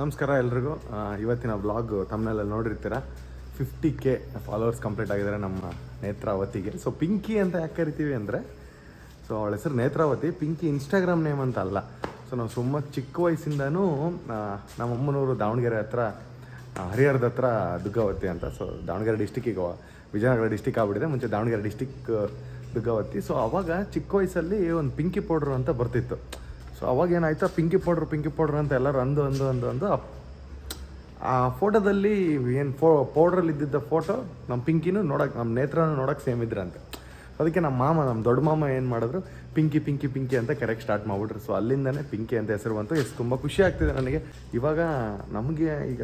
ನಮಸ್ಕಾರ ಎಲ್ರಿಗೂ. ಇವತ್ತಿನ ಬ್ಲಾಗ್ ತಮ್ಮನೆಲ್ಲ ನೋಡಿರ್ತೀರ? ಫಿಫ್ಟಿ ಕೆ ಫಾಲೋವರ್ಸ್ ಕಂಪ್ಲೀಟ್ ಆಗಿದ್ದಾರೆ ನಮ್ಮ ನೇತ್ರಾವತಿಗೆ. ಸೊ ಪಿಂಕಿ ಅಂತ ಯಾಕೆ ಕರಿತೀವಿ ಅಂದರೆ ಸೊ ಅವಳ ಹೆಸರು ನೇತ್ರಾವತಿ ಪಿಂಕಿ ಇನ್ಸ್ಟಾಗ್ರಾಮ್ ನೇಮ್ ಅಂತ ಅಲ್ಲ. ಸೊ ನಾವು ಸುಮ್ಮ ಚಿಕ್ಕ ವಯಸ್ಸಿಂದನೂ ಆ, ನಮ್ಮ ಅಮ್ಮನೂರು ದಾವಣಗೆರೆ ಹತ್ರ ಹರಿಹರದ ಹತ್ರ ದುಗ್ಗಾವತಿ ಅಂತ. ಸೊ ದಾವಣಗೆರೆ ಡಿಸ್ಟಿಕ್ಕಿಗೆ ವಿಜಯನಗರ ಡಿಸ್ಟಿಕ್ ಆಗ್ಬಿಟ್ಟಿದೆ. ಮುಂಚೆ ದಾವಣಗೆರೆ ಡಿಸ್ಟಿಕ್ ದುಗ್ಗಾವತಿ ಸೊ ಅವಾಗ ಚಿಕ್ಕ ವಯಸ್ಸಲ್ಲಿ ಒಂದು ಪಿಂಕಿ ಪೌಡ್ರ್ ಅಂತ ಬರ್ತಿತ್ತು. ಸೊ ಅವಾಗ ಏನಾಯ್ತು? ಪಿಂಕಿ ಪೌಡ್ರ್ ಪಿಂಕಿ ಪೌಡ್ರ್ ಅಂತ ಎಲ್ಲರೂ ಅಂದು ಅಂದು ಅಂದು ಅಂದು ಆ- ಫೋಟೋದಲ್ಲಿ ಏನು ಫೋ ಪೌಡ್ರಲ್ಲಿ ಇದ್ದಿದ್ದ ಫೋಟೋ ನಮ್ಮ ಪಿಂಕಿನೂ ನೋಡೋಕೆ ನಮ್ಮ ನೇತ್ರನೂ ನೋಡೋಕೆ ಸೇಮ್ ಇದ್ರಂತೆ. ಅದಕ್ಕೆ ನಮ್ಮ ಮಾಮ ನಮ್ಮ ದೊಡ್ಡ ಮಾಮ ಏನು ಮಾಡಿದ್ರು? ಪಿಂಕಿ ಪಿಂಕಿ ಪಿಂಕಿ ಅಂತ ಕರೆಕ್ಟ್ ಸ್ಟಾರ್ಟ್ ಮಾಡ್ಬಿಟ್ರು. ಸೊ ಅಲ್ಲಿಂದನೇ ಪಿಂಕಿ ಅಂತ ಹೆಸರು ಬಂತು. ಎಷ್ಟು ತುಂಬ ಖುಷಿ ಆಗ್ತಿದೆ ನನಗೆ. ಇವಾಗ ನಮಗೆ ಈಗ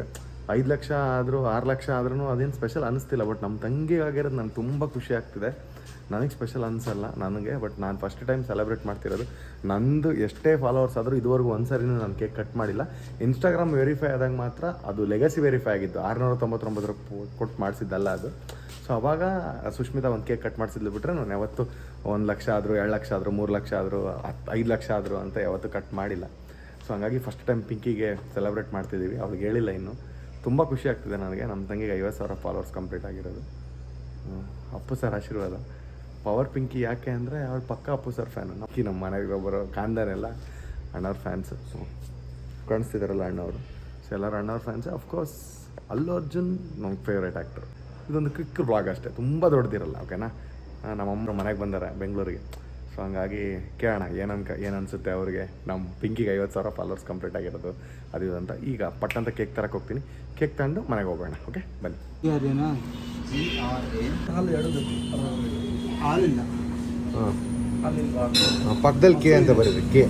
ಐದು ಲಕ್ಷ ಆದರೂ, ಆರು ಲಕ್ಷ ಆದ್ರೂ ಅದೇನು ಸ್ಪೆಷಲ್ ಅನಿಸ್ತಿಲ್ಲ ಬಟ್ ನಮ್ಮ ತಂಗಿಗಾಗಿರೋದು ನನಗೆ ನಂಗೆ ತುಂಬ ಖುಷಿ ಆಗ್ತಿದೆ. ನನಗೆ ಸ್ಪೆಷಲ್ ಅನ್ಸಲ್ಲ, ನನಗೆ ಬಟ್ ನಾನು ಫಸ್ಟ್ ಟೈಮ್ ಸೆಲೆಬ್ರೇಟ್ ಮಾಡ್ತಿರೋದು. ನಂದು ಎಷ್ಟೇ ಫಾಲೋವರ್ಸ್ ಆದರೂ ಇದುವರೆಗೂ ಒಂದು ಸರಿನೂ ನಾನು ಕೇಕ್ ಕಟ್ ಮಾಡಿಲ್ಲ. ಇನ್ಸ್ಟಾಗ್ರಾಮ್ ವೆರಿಫೈ ಆದಾಗ ಮಾತ್ರ ಅದು ಲೆಗಸಿ ವೆರಿಫೈ ಆಗಿತ್ತು. ಆರುನೂರ ತೊಂಬತ್ತೊಂಬತ್ತರ ಕೊಟ್ಟು ಮಾಡಿಸಿದ್ದಲ್ಲ ಅದು. ಸೊ ಅವಾಗ ಸುಷ್ಮಿತಾ ಒಂದು ಕೇಕ್ ಕಟ್ ಮಾಡಿಸಿದ್ಲು ಬಿಟ್ಟರೆ ನಾನು ಯಾವತ್ತು ಒಂದು ಲಕ್ಷ ಆದರೂ, ಎರಡು ಲಕ್ಷ ಆದರೂ, ಮೂರು ಲಕ್ಷ ಆದರೂ ಹತ್ತು ಐದು ಲಕ್ಷ ಆದರೂ ಅಂತ ಯಾವತ್ತೂ ಕಟ್ ಮಾಡಿಲ್ಲ. ಸೊ ಹಾಗಾಗಿ ಫಸ್ಟ್ ಟೈಮ್ ಪಿಂಕಿಗೆ ಸೆಲೆಬ್ರೇಟ್ ಮಾಡ್ತಿದ್ದೀವಿ ಅವ್ಳಿಗೆ ಹೇಳಿಲ್ಲ ಇನ್ನು. ತುಂಬ ಖುಷಿ ಆಗ್ತಿದೆ ನನಗೆ. ನಮ್ಮ ತಂಗಿಗೆ ಐವತ್ತು ಸಾವಿರ ಫಾಲೋವರ್ಸ್ ಕಂಪ್ಲೀಟ್ ಆಗಿರೋದು. ಅಪ್ಪು ಸರ್ ಆಶೀರ್ವಾದ. ಪವರ್ ಪಿಂಕಿ ಯಾಕೆ ಅಂದರೆ ಅವಳು ಪಕ್ಕ ಅಪ್ಪು ಸರ್ ಫ್ಯಾನ್ ಅಕ್ಕಿ ನಮ್ಮ ಮನೆಗೆ ಬರೋ ಕಾಂದಾರೆಲ್ಲ ಅಣ್ಣವ್ರ ಫ್ಯಾನ್ಸ್ ಸೊ ಕಾಣಿಸ್ತಿದಾರಲ್ಲ ಅಣ್ಣವರು. ಸೊ ಎಲ್ಲರೂ ಅಣ್ಣವ್ರ ಫ್ಯಾನ್ಸ್ ಅಫ್ಕೋರ್ಸ್ ಅಲ್ಲು ಅರ್ಜುನ್ ನಮ್ಗೆ ಫೇವ್ರೇಟ್ ಆ್ಯಕ್ಟರ್ ಇದೊಂದು ಕ್ವಿಕ್ ಬ್ಲಾಗ್ ಅಷ್ಟೇ. ತುಂಬ ದೊಡ್ಡದಿರಲ್ಲ ಓಕೆನಾ ನಮ್ಮ ನಮ್ಮಮ್ಮ ಮನೆಗೆ ಬಂದಾರೆ ಬೆಂಗಳೂರಿಗೆ. ಸೊ ಹಂಗಾಗಿ ಕೇಳೋಣ ಏನನ್ಕ ಏನು ಅನಿಸುತ್ತೆ ಅವ್ರಿಗೆ? ನಮ್ಮ ಪಿಂಕಿಗೆ ಐವತ್ತು ಸಾವಿರ ಫಾಲೋರ್ಸ್ ಕಂಪ್ಲೀಟ್ ಆಗಿರೋದು ಅದು ಇದು ಅಂತ. ಈಗ ಪಟ್ಟಂತ ಕೇಕ್ ತರಕ್ಕೆ ಹೋಗ್ತೀನಿ. ಕೇಕ್ ತಗೊಂಡು ಮನೆಗೆ ಹೋಗೋಣ ಓಕೆ ಬನ್ನಿ. ಅದೇನಾ ಹಾಲು ಎರಡು ಹಾಲಿಲ್ಲ ಹಾಂ ಹಾಲಿಲ್ಲ ಪಕ್ಕದಲ್ಲಿ ಕೆ ಅಂತ ಬರೀರಿ ಕೆ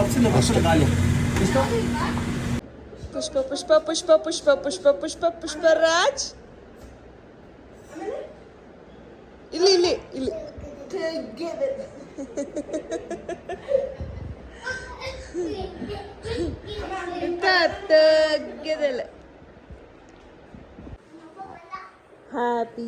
ಆಪ್ಷನ್ ಅಷ್ಟೇ ಖಾಲಿ ಎಷ್ಟು ಪುಷ್ಪ ಪುಷ್ಪ ಪುಷ್ಪ ಪುಷ್ಪ ಪುಷ್ಪ ಪುಷ್ಪ ಪುಷ್ಪ ರಾಜ್ ಇಲ್ಲಿ ಇಲ್ಲಿ ಇಲ್ಲಿ ತಗ್ಗದಲ್ಲ ಹ್ಯಾಪಿ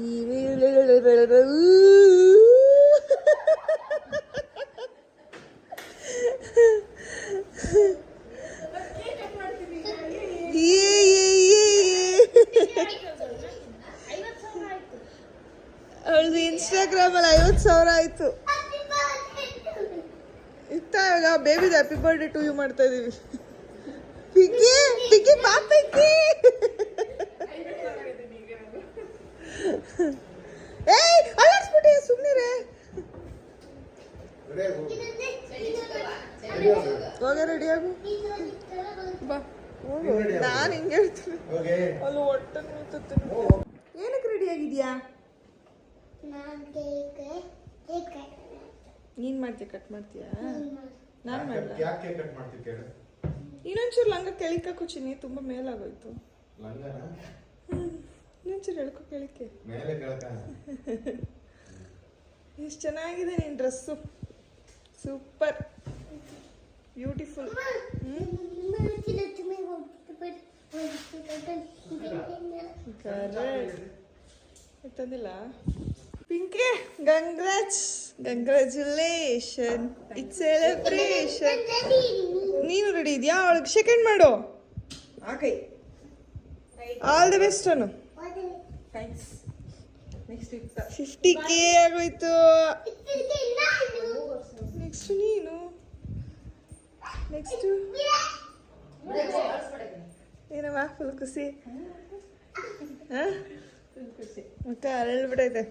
ಅವಳದು ಇನ್ಸ್ಟಾಗ್ರಾಮ್ ಅಲ್ಲಿ ಐವತ್ತು ಸಾವಿರ ಆಯ್ತು. ಇತ್ತ ಇವಾಗ ಬೇಬಿದು ಹ್ಯಾಪಿ ಬರ್ಡೇ ಟು ಯು ಮಾಡ್ತಾ ಇದೀವಿ. ಪಿಕ್ಕಿ ಪಿಕ್ಕಿ ಬಾ ಪಿಕ್ಕಿ ಏಯ್ ಅಲ್ಲಾಡ್ಸ್ಬಿಟ್ಟೆ ಸುಮ್ಮನಿರೆ ಹೋಗ ರೆಡಿ ಆಗು. ಬಾ ಹೋಗು. ನಾನು ಹಿಂಗೆ ಹೇಳ್ತೀನಿ. ಅಲ್ಲಿ ಹೊಟ್ಟೆ ನೋಯ್ತತ್ತೆ ಏನಕ್ಕೆ ರೆಡಿ ಆಗಿದ್ಯಾ? ನೀನ್ ಮಾಡ್ತೀಯ ಕಟ್ ಮಾಡ್ತೀಯಾ? ನಾನು ಮಾಡಲ್ಲ ಯಾಕೆ ಕಟ್ ಕೇಳು. ಇನ್ನೊಂಚೂರು ಲಂಗ ಕೆಳಿಕಕ್ಕು ಕೂಚಿನಿ ತುಂಬಾ ಮೇಲಾಗೋಯ್ತು. ಲಂಗನ? ಇನ್ನೊಂಚೂರು ಎಳ್ಕೊ ಕೇಳಿಕೆ ಮೇಲೆ ಕೇಳಕ ಎಷ್ಟು ಚೆನ್ನಾಗಿದೆ ನಿನ್ನ ಡ್ರೆಸ್ಸು. ಸೂಪರ್. ಬ್ಯೂಟಿಫುಲ್. ಕರೆಕ್ಟ್. ತಂದಿಲ್ಲ ಪಿಂಕಿ ಗಂಗ್ರಾಜ್ ಕಂಗ್ರ್ಯಾಚುಲೇಷನ್ ಇಟ್ಸ್ ಸೆಲೆಬ್ರೇಷನ್ ನೀನು ರೆಡಿ ಇದೆಯಾ? ಅವಳಿಗೆ ಸೆಕೆಂಡ್ ಮಾಡು. All the best Anu fifty K ಆಗೋಯ್ತು. ನೆಕ್ಸ್ಟ್ ನೀನು. ನೆಕ್ಸ್ಟ್ ಏನವ ಫುಲ್ ಖುಷಿ? ಮತ್ತೆ ಅರಳ್ಬಿಟ್ಟೈತೆ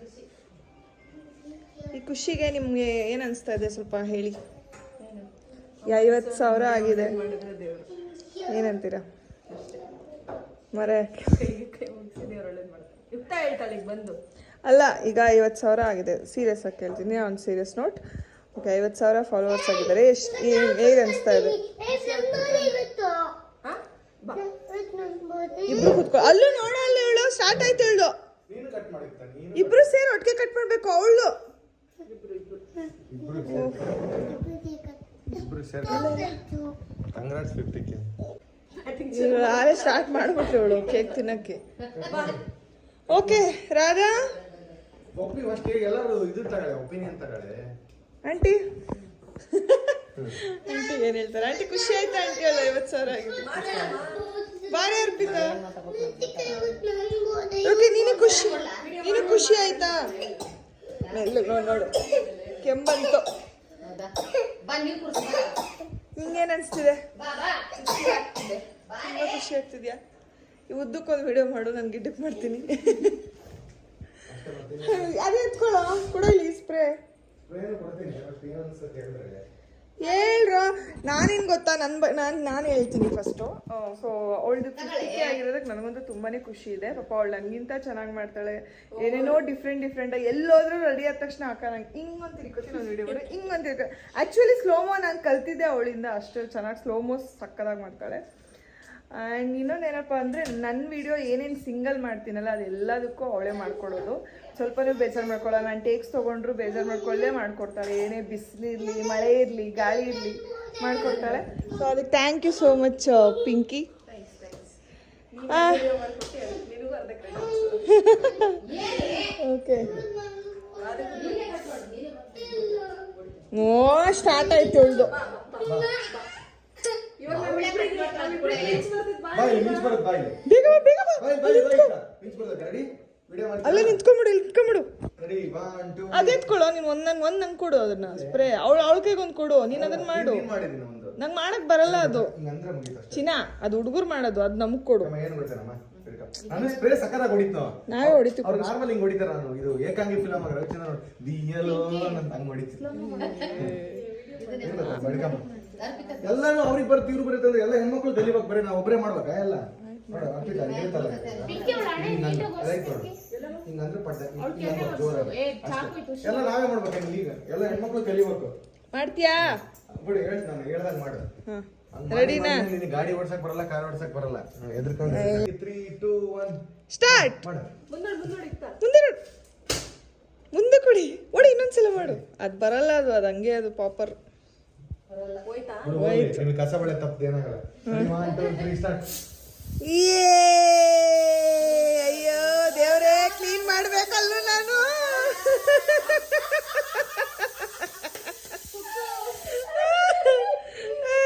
ಈ ಖುಷಿಗೆ ನಿಮ್ಗೆ ಏನ್ ಅನಿಸ್ತಾ ಇದೆ ಸ್ವಲ್ಪ ಹೇಳಿ? ಐವತ್ ಐವತ್ತು ಸಾವಿರ ಆಗಿದೆ. ಏನಂತೀರಾ? ಮರೆ. ಯುಕ್ತ ಹೇಳ್ತಾಳೆ ಈಗ ಬಂದು. ಅಲ್ಲ ಈಗ ಐವತ್ತು ಸಾವಿರ ಆಗಿದೆ. ಸೀರಿಯಸ್ ಆಗಿ ಕೇಳ್ತೀನಿ ಆನ್ ಸೀರಿಯಸ್ ನೋಟ್ ಓಕೆ ಐವತ್ತು ಸಾವಿರ ಫಾಲೋವರ್ಸ್ ಆಗಿದ್ದಾರೆ. ಎಷ್ಟು ಹೇಗೆ ಅನಿಸ್ತಾ ಇದೆ? ಇಬ್ರು ಕುತ್ಕೊ ಅಲ್ಲೂ ನೋಡಲ್ಲ ಹೇಳು ಸ್ಟಾರ್ಟ್ ಆಯ್ತು ಹೇಳು. ನೀನು ಕಟ್ ಮಾಡಿತ್ತ ನೀನು ಇಬ್ರು ಸೇರಿ ಒಟ್ಟಿಗೆ ಕಟ್ ಮಾಡ್ಬೇಕು ಅವಳು. ಸ್ಟಾರ್ಟ್ ಮಾಡ್ಬಿಟ್ರು ಅವಳು ಕೇಕ್ ತಿನ್ನಕ್ಕೆ. ಓಕೆ ರಾಧಾ? ಒಪ್ಪಿ ಫಸ್ಟ್ ಎಲ್ಲರೂ ಇದು ತಗೊಳ್ಳೆ ಒಪಿನಿಯನ್ ತಗೊಳ್ಳೆ. ಆಂಟಿ? ಆಂಟಿ ಏನ್ ಹೇಳ್ತಾರೆ? ಆಂಟಿ ಖುಷಿ ಆಯ್ತಾ ಆಂಟಿ ಅಲ್ಲ ಐವತ್ತು ಸಾವಿರ ಆಗಿದೆ? ಬಾರಿ ಅರ್ಪಿತಾ. ಓಕೆ ನೀನು ಖುಷಿ ನೀನು ಖುಷಿ ಆಯ್ತಾ? ಮೆಲ್ಲು ನೋಡು ನೋಡು. ಕೆಂಬಂತು. ನಿಂಗೇನ್ ಅನ್ಸ್ತಿದೆ? ತುಂಬಾ ಖುಷಿ ಆಗ್ತಿದ್ಯಾ? ಉದ್ದಕ್ಕೊಂದು ವಿಡಿಯೋ ಮಾಡು ನಾನು ಡಿಪ್ ಮಾಡ್ತೀನಿ. ಅದೇ ಎತ್ಕೊಳ್ಳೋ ಕೊಡೋಲಿ ಸ್ಪ್ರೇ ಹೇಳ್ರ. ನಾನೇನು ಗೊತ್ತಾ? ನನ್ನ ಬ ನಾನು ನಾನು ಹೇಳ್ತೀನಿ ಫಸ್ಟು ಸೊ ಅವಳದು ಖುಷಿ ಆಗಿರೋದಕ್ಕೆ ನನಗಂತೂ ತುಂಬಾ ಖುಷಿ ಇದೆ. ಪಾಪ ಅವಳು ನನಗಿಂತ ಚೆನ್ನಾಗಿ ಮಾಡ್ತಾಳೆ. ಏನೇನೋ ಡಿಫ್ರೆಂಟ್ ಡಿಫ್ರೆಂಟ್ ಎಲ್ಲೋದ್ರೂ ರೆಡಿ ಆದ ತಕ್ಷಣ ಅಕ್ಕ ನಂಗೆ ಹಿಂಗೆ ಅಂತ ತಿರ್ಕೋತೀನಿ ನಾನು ವಿಡಿಯೋ ಮಾಡಿ. ಹಿಂಗೆ ಅಂತ ತಿರ್ಕೊ ಆ್ಯಕ್ಚುಲಿ ಸ್ಲೋಮೋ ನಾನು ಕಲ್ತಿದ್ದೆ ಅವಳಿಂದ ಅಷ್ಟು. ಚೆನ್ನಾಗಿ ಸ್ಲೋಮೋ ಸಕ್ಕದಾಗಿ ಮಾಡ್ತಾಳೆ. ಆ್ಯಂಡ್ ಇನ್ನೊಂದು ಏನಪ್ಪ ಅಂದರೆ ನನ್ನ ವಿಡಿಯೋ ಏನೇನು ಸಿಂಗಲ್ ಮಾಡ್ತೀನಲ್ಲ ಅದೆಲ್ಲದಕ್ಕೂ ಅವಳೇ ಮಾಡ್ಕೊಡೋದು. ಸ್ವಲ್ಪನೂ ಬೇಜಾರು ಮಾಡ್ಕೊಳ್ಳೋ ನಾನು ಟೇಕ್ಸ್ ತೊಗೊಂಡ್ರು ಬೇಜಾರು ಮಾಡ್ಕೊಳ್ಳೇ ಮಾಡ್ಕೊಡ್ತಾಳೆ ಏನೇ ಬಿಸಿಲಿರಲಿ ಮಳೆ ಇರಲಿ ಗಾಳಿ ಇರಲಿ ಮಾಡ್ಕೊಡ್ತಾಳೆ ಸೊ ಅದಕ್ಕೆ thank you so much Pinky okay O start ಆಯ್ತು ಉಳ್ದು ಬಾಯ್ ಮಿಂಚ್ ಬರುತ್ತೆ ಬಾಯ್ ಬೇಗ ಬಾ, ಬೇಗ ಬಾ. ಬಾಯ್ ಬಾಯ್ ಬಾಯ್ ರೆಡಿ ವಿಡಿಯೋ ಮಾಡಿ ಅಲ್ಲೇ ನಿಂತ್ಕೊಂಬಿಡು ಇಲ್ಲಿ ನಿಂತ್ಕೊಂಬಿಡು. ಅದೆತ್ಕೊಳ್ಳೋ ನೀನು ಒಂದ್ ನಂಗೆ ಒಂದ್ ನಂಗೆ ಕೊಡು ಅದನ್ನ ಸ್ಪ್ರೇ ಅವಳು ಅವಳ ಕೈಗೊಂದು ಕೊಡು ನೀನ್ ಅದನ್ನ ಮಾಡು. ಏನ್ ಮಾಡಿದೀನಿ ಒಂದು. ನಂಗೆ ಮಾಡಕ್ ಬರಲ್ಲ ಅದು. ಚಿನ್ನ ಅದು ಹುಡುಗರು ಮಾಡೋದು ಅದು ನಮಗ್ ಕೊಡು. ನಮ್ಮ ಏನ್ ಬಿಡ್ತಾನಮ್ಮ ನಾನು ಸ್ಪ್ರೇ ಸಕರ ಹೊಡಿತು. ನಾವೇ ಹೊಡಿತೀವಿ ಅವ್ರು ನಾರ್ಮಲ್ ಹಿಂಗ್ ಹೊಡಿತಾರ ನಾನು ಇದು ಏಕಾಂಗಿ ಫಿಲಮ್ ಆಗ ರವಿಚಂದ್ರ ನೋಡಿ. ದಿಯಲೋ ಅಂತ ಹಂಗ್ ಹೊಡಿತೀನಿ ಏನ್ ಗೊತ್ತಾ, ಬಡ್ಕಮ್ಮ. ಎಲ್ಲಾನು ಅವ್ರಿಗೆ ಬರ್ತಿ ಇವ್ರು ಬರುತ್ತೆ ಅಂದ್ರೆ ಎಲ್ಲ ಹೆಣ್ಮಕ್ಳು ಕಲಿಬೇಕು ಬರೀ ನಾವು ಒಬ್ಬರೇ ಮಾಡ್ಬೇಕಾ? ಎಲ್ಲ. ನೋಡು, ಅರ್ಪಿತಾ, ಹಿಂಗ್ ಇರುತ್ತಲ್ಲ. ಹಿಂಗಂದ್ರೆ- ಪಡ್ಡೆ. ಅಷ್ಟೇ. ಎಲ್ಲ ನಾವೇ ಮಾಡ್ಬೇಕು ಈಗ? ಎಲ್ಲ ಹೆಣ್ಮಕ್ಳು ಕಲಿಬೇಕು ಮಾಡ್ತೀಯಾ? ಬಿಡು ಹೇಳ್ತ ನಾನು. ಹೇಳ್ದಾಗ ಮಾಡು. ರೆಡಿನಾ ಗಾಡಿ ಓಡ್ಸಕ್ ಬರಲ್ಲ ಕಾರ್ ಓಡ್ಸಕ್ ಬರಲ್ಲ. ಎದ್ರಕೊಂಡು ತ್ರೀ ಟೂ ಒನ್ ಸ್ಟಾರ್ಟ್ ಮಾಡು. ಮುಂದೆ ಮುಂದೆ ಕೊಡಿ. ಓಡಿ ಇನ್ನೊಂದ್ಸಲ ಮಾಡು. ಅದ್ ಬರಲ್ಲ ಅದು ಅದು ಹಂಗೆ ಅದು ಪಾಪರ್. ನಿಮ್ಗೆ ಕಸ ಬಳೆ ತಪ್ಪದು ಏನಾಗಲ್ಲ. ಒನ್ ಟೂ ತ್ರೀ ಸ್ಟಾರ್ಟ್ ಏ ಅಯ್ಯೋ ದೇವ್ರೇ ಕ್ಲೀನ್ ಮಾಡ್ಬೇಕಲ್ಲ ನಾನು. ಮನೇನೆಲ್ಲ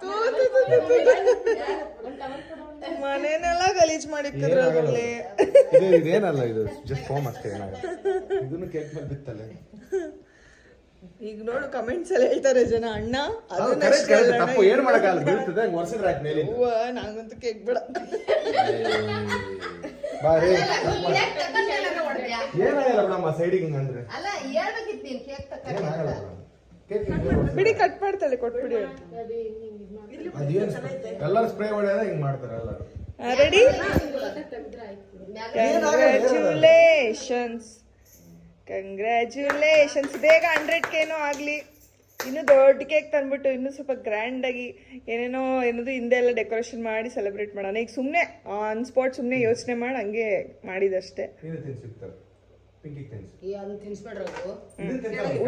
ತೂ, ತೂ, ತೂ, ತೂ. ಮನೆನೆಲ್ಲ ಗಲೀಜ್ ಇದು ಇದೇನಲ್ಲ ಇದು ಜಸ್ಟ್ ಫೋಮ್ ಅಷ್ಟೇ ಏನಾಗಲ್ಲ. ಇದನ್ನು ಕೇಕ್ ಮೇಲೆ ಬಿತ್ತಲ್ಲ ಈಗ ನೋಡು ಕಮೆಂಟ್ಸ್ ಎಲ್ಲ ಹೇಳ್ತಾರೆ ಜನ ಅಣ್ಣ ಅದನ್ನ ಕರೆಕ್ಟ್ ಅಷ್ಟೇ ಅಲ್ಲ ತಪ್ಪು ಏನು ಮಾಡಕ್ಕಾಗಲ್ಲ ಬೀಳ್ತದೆ ಹಂಗೆ ವರ್ಷದ್ರೆ ಆಯ್ತು ಮೇಲೆ ಅವ್ವ, ನಂಗಂತೂ ಕೇಕ್ ಬೇಡ ಬಾರಿ ಏನಾಗಲ್ಲ ನಮ್ಮ ಸೈಡಿಗೆ ಹಿಂಗ್ ಅಂದ್ರೆ ಅಲ್ಲ ಹೇಳ್ಬೇಕಿತ್ತು ನೀನ್ ಕೇಕ್ ಏನಾಗಲ್ಲ ಕೇಕ್ ಬಿಡಿ ಕಟ್ ಮಾಡ್ತಾಳೆ ಕೊಟ್ಬಿಡಿ ಕಲರ್ ಎಲ್ಲರೂ ಸ್ಪ್ರೇ ಹೊಡೆಯೋದ ಹಿಂಗ್ ಮಾಡ್ತಾರೆ ಎಲ್ಲರೂ ರೆಡಿ ಕಂಗ್ರ್ಯಾಚುಲೇಷನ್ಸ್ ಕಂಗ್ರ್ಯಾಚುಲೇಷನ್ಸ್ ಬೇಗ ಹಂಡ್ರೆಡ್ ಕೇನೋ ಆಗಲಿ. ಇನ್ನೂ ದೊಡ್ಡ ಕೇಕ್ ತಂದ್ಬಿಟ್ಟು ಇನ್ನೂ ಸ್ವಲ್ಪ ಗ್ರ್ಯಾಂಡ್ ಆಗಿ ಏನೇನೋ ಏನದು ಹಿಂದೆ ಎಲ್ಲ ಡೆಕೋರೇಷನ್ ಮಾಡಿ ಸೆಲೆಬ್ರೇಟ್ ಮಾಡೋಣ. ಈಗ ಸುಮ್ಮನೆ ಆನ್ ಸ್ಪಾಟ್ ಸುಮ್ಮನೆ ಯೋಚನೆ ಮಾಡಿ ಹಂಗೆ ಮಾಡಿದಷ್ಟೇ.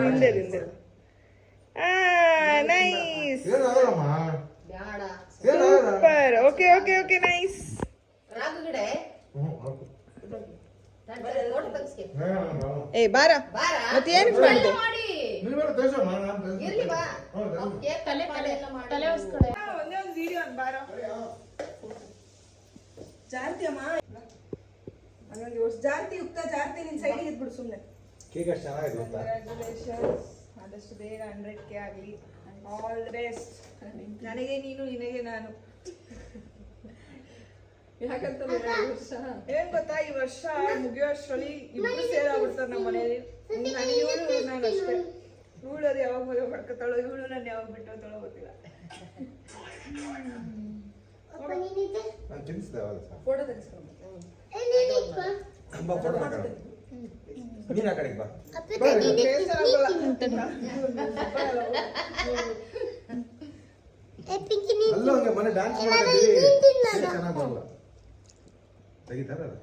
ಹಿಂದೆ ಹಿಂದೆ nice super okay okay okay nice Raghu ಗಿಡ ಹ್ಞೂ ಹಾಕು. ಫೋಟೋ ತೆಗ್ಸ್ಕೆ ಏನಾಗಲ್ಲ. ಏ ಬಾರ. ಮತ್ತೆ ಮಾಡಿದೆ? ಹೌದಾ? ತಲೆ ತಲೆ ತಲೆ ಒಂದೇ ಒಂದು ವಿಡಿಯೋ ಬಾರ. ಜಾರ್ತಿ ಅಮ್ಮ. ವರ್ಷ ಜಾರ್ತಿ ಯುಕ್ತ ಜಾರ್ತಿ ನಿನ್ ಸೈಡಿಗೆ ಇದ್ಬಿಡು ಸುಮ್ಮನೆ ಕೇಕ್ ಅಷ್ಟು ಚೆನ್ನಾಗಿದೆ ಗೊತ್ತಾ? ಕಂಗ್ರ್ಯಾಚುಲೇಷನ್ಸ್ ಆದಷ್ಟು ಬೇಗ ಹಂಡ್ರೆಡ್ ಕೆ ಆಗಲಿ. ಆಲ್ ದ ಬೆಸ್ಟ್ ನನಗೆ ನೀನು ನಿನಗೆ ನಾನು. ಏನ್ ಗೊತ್ತಾ ಈ ವರ್ಷ ಮುಗಿಯೋ ಅಷ್ಟರಲ್ಲಿ ಇಬ್ರು ಸೇರ್ ಆಗ್ಬಿಡ್ತಾರೆ ನಮ್ಮ ಮನೆಯಲ್ಲಿ ನನಗೆ ಇವಳು ನಾನು ಅಷ್ಟೇ. ಇವಳು ಅದು ಯಾವಾಗ ಮದುವೆ ಮಾಡ್ಕೊತಾಳೋ ಇವಳು ನಾನು ಯಾವಾಗ ಬಿಟ್ಟೋತಾಳೋ ಗೊತ್ತಿಲ್ಲ. ನಾನು ಫೋಟೋ ತೆಗೆಸ್ಕೊಂಡು ನೀನ್ ಆ ಕಡೆಗೆ ಬಾ ಅಲ್ಲ ಮನೆ ಡ್ಯಾನ್ಸ್ ಚೆನ್ನಾಗಿ ಬರಲ್ಲ. ತೆಗಿತಾರ ಅದು.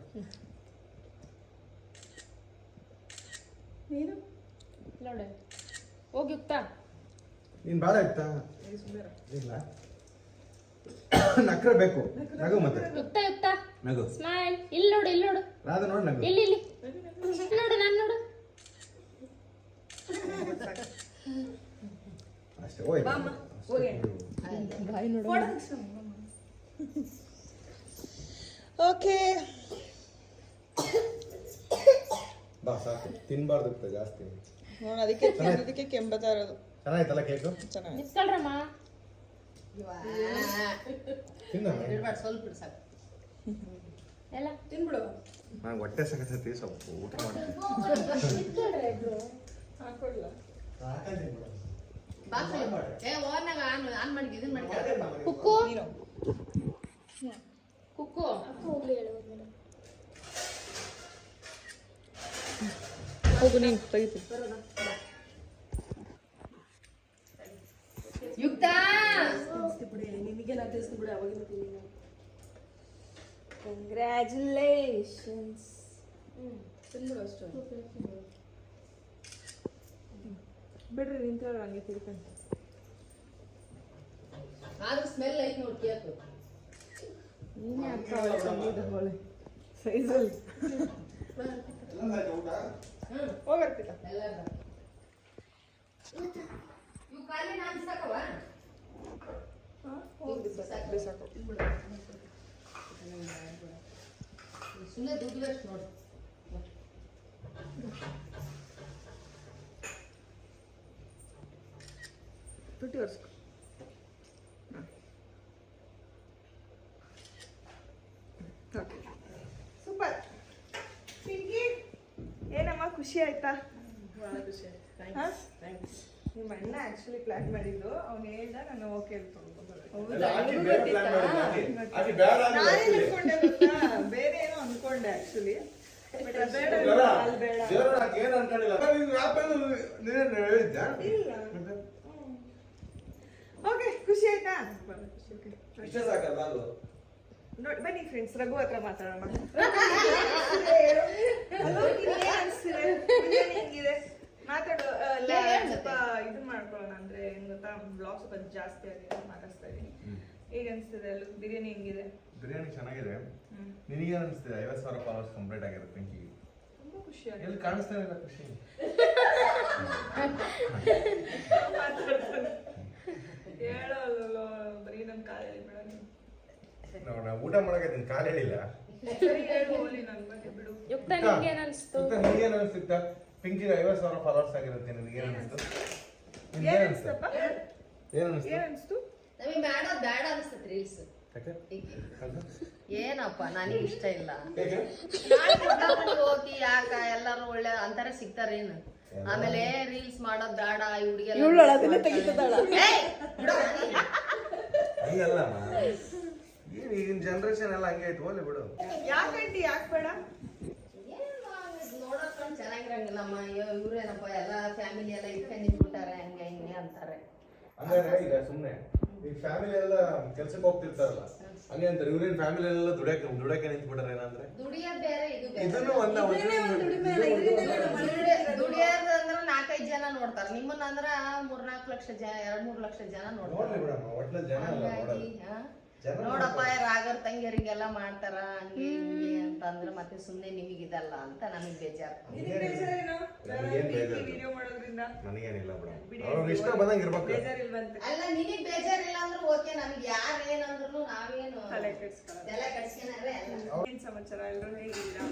ನೋಡೆ. ಹೋಗಿ ಉಕ್ತಾ. ನೀನ್ ಬಾಳ ಇತ್ತಾ ಇಲ್ಲ. ನಕ್ರೆ ಬೇಕು. ನಗು ಮತ್ತೆ. ಯುಕ್ತ ಯುಕ್ತ ನಗು. ಸ್ಮೈಲ್. ಇಲ್ಲಿ ನೋಡು ಇಲ್ಲಿ ನೋಡು. ರಾಧ ನೋಡು ನಗು. ಇಲ್ಲಿ ಇಲ್ಲಿ. ನೋಡು ನಾನು ನೋಡು. ಅಷ್ಟೇ ಹೋಯ್ ಬಾಮ್ಮ, ಹೋಗಿ. ಓಕೆ ಬಾ ಸಾಕು ತಿನ್ಬಾರ್ದು ಜಾಸ್ತಿ. ನೋಡ ಅದಕ್ಕೆ ಕೆಂಬತ್ತಾ ಇರೋದು ಚೆನ್ನಾಗಿತ್ತಲ್ಲ ಕೇಕು? ಚೆನ್ನಾಗಿ ಸ್ವಲ್ಪ ಸಾಕು. ಎಲ್ಲ? ತಿನ್ಬಿಡು. ಹೊಟ್ಟೆ ಸಕತ್ತೈತಿ ಸ್ವಲ್ಪ ಊಟ ಮಾಡಿ ಹಾಕೊಡ್ಲ? ಬಾಕ್ಸ್ ಏ ಓನಾಗ ಆನ್ ಆನ್ ಮಾಡಿ ಇದನ್ನ ಮಾಡಿ ಕುಕ್ಕು ನೀನು ಕುಕ್ಕು ಹೋಗು ನೀನು ತೆಗಿತೀನಿ ಯುಕ್ತ ಕಂಗ್ರ್ಯಾಚುಲೇಷನ್ಸ್ ಬಿಡ್ರಿ ನಿಂತ್ಕೊಳ್ಳಿ ಹಂಗೆ ತಿಳ್ಕೊಂಡು ಆದ್ರೂ ಸ್ಮೆಲ್ ಐತಿ ನೋಡಿ ಕೇಕು ನೀನೇ ಅಕ್ಕ ಅವಳೆ ಸೈಜಲ್ಲಿ ಖಾಲಿ ನಾನು ಸಾಕವ ಬಿಸಾಕು ಸುಮ್ಮನೆ ದುಡ್ಡು ನೋಡಿ ತುಟಿ ಒರೆಸ್ಕೊ ಓಕೆ ಸೂಪರ್ ಪಿಂಕಿ ಏನಮ್ಮ ಖುಷಿ ಆಯ್ತಾ. ಖುಷಿ ನಿಮ್ಮ ಅಣ್ಣ ಆಕ್ಚುಲಿ ಪ್ಲಾನ್ ಮಾಡಿದ್ದು. ಅವ್ನು ಹೇಳ್ದ ನಾನು ಓಕೆ ನಾನೇ ಅನ್ಕೊಂಡೆ ಗೊತ್ತಾ? ಬೇರೆ ಏನೋ ಅನ್ಕೊಂಡೆ ಆಕ್ಚುಲಿ ಓಕೆ ಖುಷಿ ಆಯ್ತಾ? ನೋಡಿ ಬನ್ನಿ ಫ್ರೆಂಡ್ಸ್ ರಘು ಹತ್ರ ಮಾತಾಡೋಣ ಹಲೋ ಏನ್ ಅನ್ಸ್ತಿದೆ ಬಿರಿಯಾನಿ ಹೆಂಗಿದೆ ಮಾತಾಡೋ ಸ್ವಲ್ಪ ಇದು ಮಾಡ್ಕೊಳ್ಳೋಣ ಅಂದ್ರೆ ಏನ್ ಗೊತ್ತಾ ಬ್ಲಾಗ್ ಸ್ವಲ್ಪ ಜಾಸ್ತಿ ಆಗಿದೆ ಮಾತಾಡ್ತಾ ಇದೀನಿ ಹೇಗೆ ಅನ್ಸ್ತಿದೆ ಅಲ್ಲಿ ಬಿರಿಯಾನಿ ಹೆಂಗಿದೆ ಬಿರಿಯಾನಿ ಚೆನ್ನಾಗಿದೆ. ನಿನಗೆ ಅನಿಸ್ತಿದೆ ಐವತ್ತು ಸಾವಿರ ಫಾಲೋವರ್ಸ್ ಕಂಪ್ಲೀಟ್ ಆಗಿರುತ್ತೆ ಪಿಂಕಿ ತುಂಬಾ ಖುಷಿ ಆಗಿದೆ ಎಲ್ಲಿ ಕಾಣಿಸ್ತಾ ಇಲ್ಲ ಖುಷಿ ಹೇಳೋಲ್ಲ ಬರೀ ನನ್ ಕಾಲಲ್ಲಿ ಬಿಡ ನೀನು ನೋಡ ಊಟ ಮಾಡಕ್ಕೆ ನಿನ್ ಕಾಲು ಹೇಳಿಲ್ಲ. ಸರಿ ಹೇಳು ಹೋಗ್ಲಿ ನನ್ ಬಿಡು ಯುಕ್ತ ನಿಮ್ಗೆ ಏನ್ ಪಿಂಕಿಗೆ ಐವತ್ತು ಸಾವಿರ ಫಾಲೋವರ್ಸ್ ಆಗಿರುತ್ತೆ ಅನಿಸ್ತು ಏನ್ ನಿನ್ಗೇನ್ ಅನ್ಸ್ತಪ್ಪ? ಏನು ಅನಿಸ್ತು ಏನ್ ಅನ್ಸ್ತು? ನಮಗೆ ಬೇಡ ಬೇಡ ಅನ್ಸ್ತತ್ ರೀಲ್ಸ್? ಏನಪ್ಪ ನನಗೆ ಇಷ್ಟ ಇಲ್ಲ. ಹೇಗೆ? ಯಾಕ ಎಲ್ಲರೂ ಒಳ್ಳೆ ಅಂತಾರೆ ಸಿಗ್ತಾರೇನು ಆಮೇಲೆ ರೀಲ್ಸ್ ಮಾಡೋದ್ ಬೇಡ ಈ. ಹುಡುಗಿಯಲ್ಲ ಹಂಗಲ್ಲ ಜನರೇಷನ್ ಎಲ್ಲ ಹಂಗೆ ಆಯ್ತು ಹೋಗ್ಲಿ ಬಿಡು. ಯಾಕಂಟಿ ಯಾಕೆ ಬೇಡ? ನೋಡೋಕೊಂಡು ಚೆನ್ನಾಗಿರಂಗಿಲ್ಲಮ್ಮ ಇವ್ರೇನಪ್ಪ ಎಲ್ಲ ಫ್ಯಾಮಿಲಿ ಎಲ್ಲ ಇಟ್ಕೊಂಡು ನಿಂತ್ಬಿಟ್ಟಾರೆ ಹಂಗೆ ಹಿಂಗೆ ಅಂತಾರೆ. ಹಂಗಾದ್ರೆ ಈಗ ಸುಮ್ಮನೆ ಈ ಫ್ಯಾಮಿಲಿ ಎಲ್ಲ ಕೆಲ್ಸಕ್ಕೆ ಹೋಗ್ತಿರ್ತಾರಲ್ಲ ಹಂಗೆ ಅಂತಾರೆ. ಇವ್ರೇನ್ ಫ್ಯಾಮಿಲಿ ಎಲ್ಲ ದುಡಕ್ಕೆ ದುಡಕ್ಕೆ ನಿಂತ್ಬಿಟ್ಟಾರೆ ಏನಂದ್ರೆ? ದುಡಿಯೋದ್ ಬೇರೆ ಇದು ಬೇರೆ. ಇದನ್ನು ಒಂದ ದುಡಿಯೋದು ಅಂದ್ರೆ ನಾಲ್ಕೈದು ಜನ ನೋಡ್ತಾರೆ. ನಿಮ್ಮನ್ನ ಅಂದ್ರ ಮೂರ್ನಾಲ್ಕು ಲಕ್ಷ ಜನ ಎರಡ್ ಮೂರ್ ಲಕ್ಷ ಜನ ನೋಡ್ಲಿ ನೋಡ್ತಾರೆ ಬಿಡಮ್ಮ ಒಟ್ನಲ್ಲಿ ಜನ ಅಲ್ಲ ಹಂಗಾಗಿ, ಹಾ? ನೋಡಪ್ಪ ರಾಗರ್ ತಂಗಿಯರಿಗೆಲ್ಲ ಮಾಡ್ತಾರ ಹಂಗೆ ಹಿಂಗೆ ಅಂತ ಅಂದ್ರೆ ಮತ್ತೆ ಸುಮ್ನೆ ನಿಮಗಿದಲ್ಲ ಅಂತ ನಮಗ್ ಬೇಜಾರು. ಅಲ್ಲ ನಿನಗ್ ಬೇಜಾರಿಲ್ಲ ಅಂದ್ರೆ ಓಕೆ ನಮ್ಗೆ ಯಾರು ಏನಂದ್ರು ನಾವೇನು ತಲೆ ಅಲ್ಲ. ಏನ್ ಸಮಾಚಾರ? ಎಲ್ಲರೂ ಹೇಗಿದ್ದೀರಾ?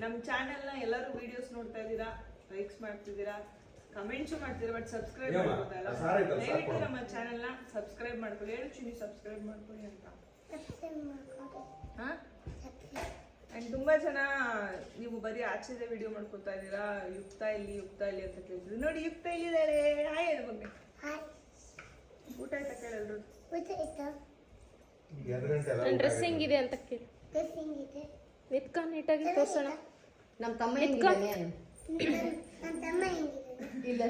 ನಮ್ ಚಾನೆಲ್ನ ಎಲ್ಲರೂ ವಿಡಿಯೋಸ್ ನೋಡ್ತಾ ಇದ್ದೀರಾ? ಲೈಕ್ಸ್ ಮಾಡ್ತಿದ್ದೀರಾ? ಕಮೆಂಟ್ಸ್ ಮಾಡ್ತೀರಾ ಬಟ್ ಸಬ್ಸ್ಕ್ರೈಬ್ ಮಾಡ್ಬೋದಲ್ಲ? ದಯವಿಟ್ಟು ನಮ್ಮ ಚಾನೆಲ್ನ ನ ಸಬ್ಸ್ಕ್ರೈಬ್ ಮಾಡ್ಕೊಳ್ಳಿ ಹೇಳು ಚೀನಿ ಸಬ್ಸ್ಕ್ರೈಬ್ ಮಾಡ್ಕೊಳ್ಳಿ ಅಂತ. ಹಾ? ಅಂಡ್ ತುಂಬಾ ಜನ ನೀವು ಬರೀ ಆಚೆದ ವಿಡಿಯೋ ಮಾಡ್ಕೊತಾ ಇದ್ದೀರಾ ಯುಕ್ತ ಇಲ್ಲಿ ಯುಕ್ತ ಇಲ್ಲಿ ಅಂತ ಕೇಳಿದ್ರು ನೋಡಿ ಯುಕ್ತ ಇಲ್ಲಿದ್ದಾರೆ. ಹಾಯ್ ಅದು ಮಮ್ಮಿ. ಊಟ ಆಯ್ತಾ ಇದೆ ಊಟ ಡ್ರೆಸ್. ಹೆಂಗಿದೆ ಅಂತ ಕೇಳಿ. ನಿತ್ಕ ನೀಟಾಗಿ ತೋರ್ಸೋಣ. ನಮ್ಮ ತಮ್ಮ ಹೆಂಗಿದ್ದಾನೆ? ಇಲ್ಲ.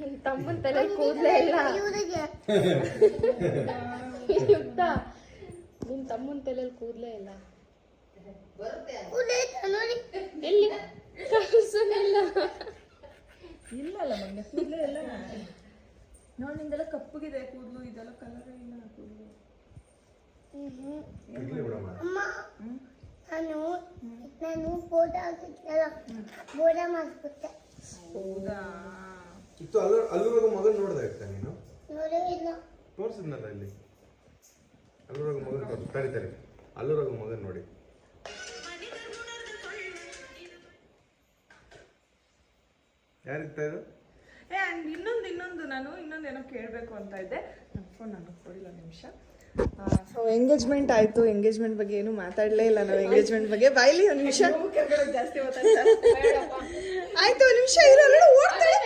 ನಿನ್ ತಮ್ಮನ ತಲೆ ಕೂದಲೇ ಇಲ್ಲ. ಯುಕ್ತ ನಿನ್ ತಮ್ಮನ ತಲೆಯಲ್ಲಿ ಕೂದಲೇ ಇಲ್ಲ. ಬರುತ್ತೆ ಎಲ್ಲಿ? ಇಲ್ಲ ಇಲ್ಲಲ್ಲ ಮೊನ್ನೆ ಕೂದಲೇ ಇಲ್ಲ. ನೋಡಿ ನಿಂದೆಲ್ಲ ಕಪ್ಪಗಿದೆ ಕೂದಲು ಇದೆಲ್ಲ ಕಲರ್ ಇಲ್ಲ ಕೂದಲು. ಬಿಡಮ್ಮ. ನಾನು ನಾನು ಫೋಟೋ ಹಾಕಿದ್ನಲ್ಲ ಫೋಟೋ ಮಾಡಿಸ್ಬಿಟ್ಟೆ. ಹೌದಾ? ಇತ್ತು ಅಲ್ಲೂ ಅಲ್ಲೂರಾಗ ಮಗನ್ ನೋಡ್ದೆ ಆಯ್ತಾ ನೀನು? ನೋಡಿಲ್ಲ ಇಲ್ಲ ತೋರಿಸಿದ್ನಲ್ಲ ಇಲ್ಲಿ? ಅಲ್ಲೂರಾಗ ಮಗನ್ ತೋರಿಸ್ ತಡಿ ತಡಿ ಅಲ್ಲೂರಾಗ ಮಗನ್ ನೋಡಿ. ಯಾರಿಗ್ತಾ ಇದು? ಏ ಇನ್ನೊಂದು ಇನ್ನೊಂದು ನಾನು ಇನ್ನೊಂದು ಏನೋ ಕೇಳಬೇಕು ಅಂತ ಇದ್ದೆ. ನನ್ನ ಫೋನ್ ನಾನು ಕೊಡಿಲ್ಲ ನಿಮಿಷ. ಸೊ ಎಂಗೇಜ್ಮೆಂಟ್ ಆಯ್ತು. ಎಂಗೇಜ್ಮೆಂಟ್ ಬಗ್ಗೆ ಏನು ಮಾತಾಡಲೇ ಇಲ್ಲ ನಾವು. ಎಂಗೇಜ್ಮೆಂಟ್ ಬಗ್ಗೆ. ಬಾಯ್ಲಿ ಒಂದು ನಿಮಿಷ. ಜಾಸ್ತಿ ಆಯ್ತು ಒಂದು ನಿಮಿಷ ಇರೋ ಓಡ್ತಾಳೆ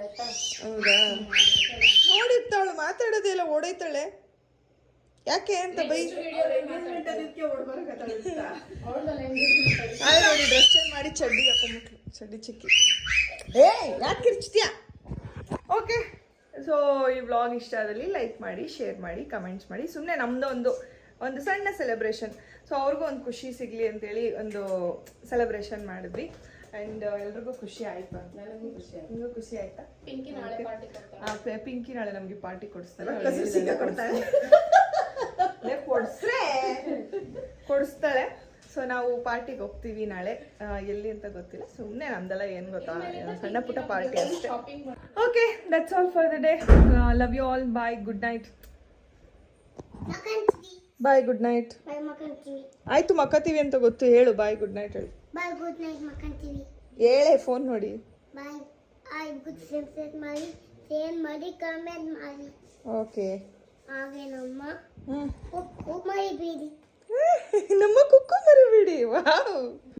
ಆಯ್ತಾ? ಹೌದಾ? ನೋಡಿರ್ತಾಳು ಮಾತಾಡೋದೇ ಇಲ್ಲ ಓಡೈತಾಳೆ ಯಾಕೆ ಅಂತ ಬೈ. ಅದೇ ನೋಡಿ ಡ್ರೆಸ್ ಚೇಂಜ್ ಮಾಡಿ ಚಡ್ಡಿ ಹಾಕೊಂಬಿಟ್ಲು. ಚಡ್ಡಿ ಚಿಕ್ಕಿ. ಏ ಯಾಕೆ ಕಿರ್ಚ್ತೀಯ? ಓಕೆ ಸೊ ಈ ವ್ಲಾಗ್ ಇಷ್ಟ ಆದಲ್ಲಿ ಲೈಕ್ ಮಾಡಿ ಶೇರ್ ಮಾಡಿ ಕಮೆಂಟ್ಸ್ ಮಾಡಿ. ಸುಮ್ಮನೆ ನಮ್ಮದು ಒಂದು ಒಂದು ಸಣ್ಣ ಸೆಲೆಬ್ರೇಷನ್ ಸೊ ಅವ್ರಿಗೂ ಒಂದು ಖುಷಿ ಸಿಗಲಿ ಅಂತೇಳಿ ಒಂದು ಸೆಲೆಬ್ರೇಷನ್ ಮಾಡಿದ್ವಿ. ಆ್ಯಂಡ್ ಎಲ್ರಿಗೂ ಖುಷಿ ಆಯಿತು ಅಂತ. ಖುಷಿ ಆಯ್ತು. ನಿಮಗೂ ಖುಷಿ ಆಯ್ತಾ? ಪಿಂಕಿ ನಾಳೆ ಪಾರ್ಟಿ ಪಿಂಕಿ ನಾಳೆ ನಮಗೆ ಪಾರ್ಟಿ ಕೊಡಿಸ್ತಾರೆ. ಕೊಡಿಸ್ತಾಳೆ ಸೊ ನಾವು ಪಾರ್ಟಿಗೆ ಹೋಗ್ತೀವಿ ನಾಳೆ. ಎಲ್ಲಿ ಅಂತ ಗೊತ್ತಿಲ್ಲ. ಸುಮ್ಮನೆ ನಮ್ದೆಲ್ಲ ಏನು ಗೊತ್ತಾ? ಸಣ್ಣ ಪುಟ್ಟ ಪಾರ್ಟಿ ಅಷ್ಟೇ. Okay that's all for the day love you all bye good night bye good night ಆಯ್ತು ಮಕ್ಕತೀವಿ ಅಂತ ಗೊತ್ತು. ಹೇಳು ಬಾಯ್ ಗುಡ್ ನೈಟ್ ಹೇಳು. ಬಾಯ್ ಗುಡ್ ನೈಟ್ ಮಕ್ಕಂತೀವಿ ಹೇಳೇ ಫೋನ್ ನೋಡಿ. ಬಾಯ್ ಐ ಗುಡ್ ಸಬ್ಸ್ಕ್ರೈಬ್ ಮಾಡಿ. ಶೇರ್ ಮಾಡಿ ಕಮೆಂಟ್ ಮಾಡಿ. ಓಕೆ ಹಾಗೆ ನಮ್ಮ ಉಪ್ಪು ಮರಿಬೇಡಿ ನಮ್ಮ ಕುಕ್ಕು ಮರಿಬೇಡಿ ವಾವ್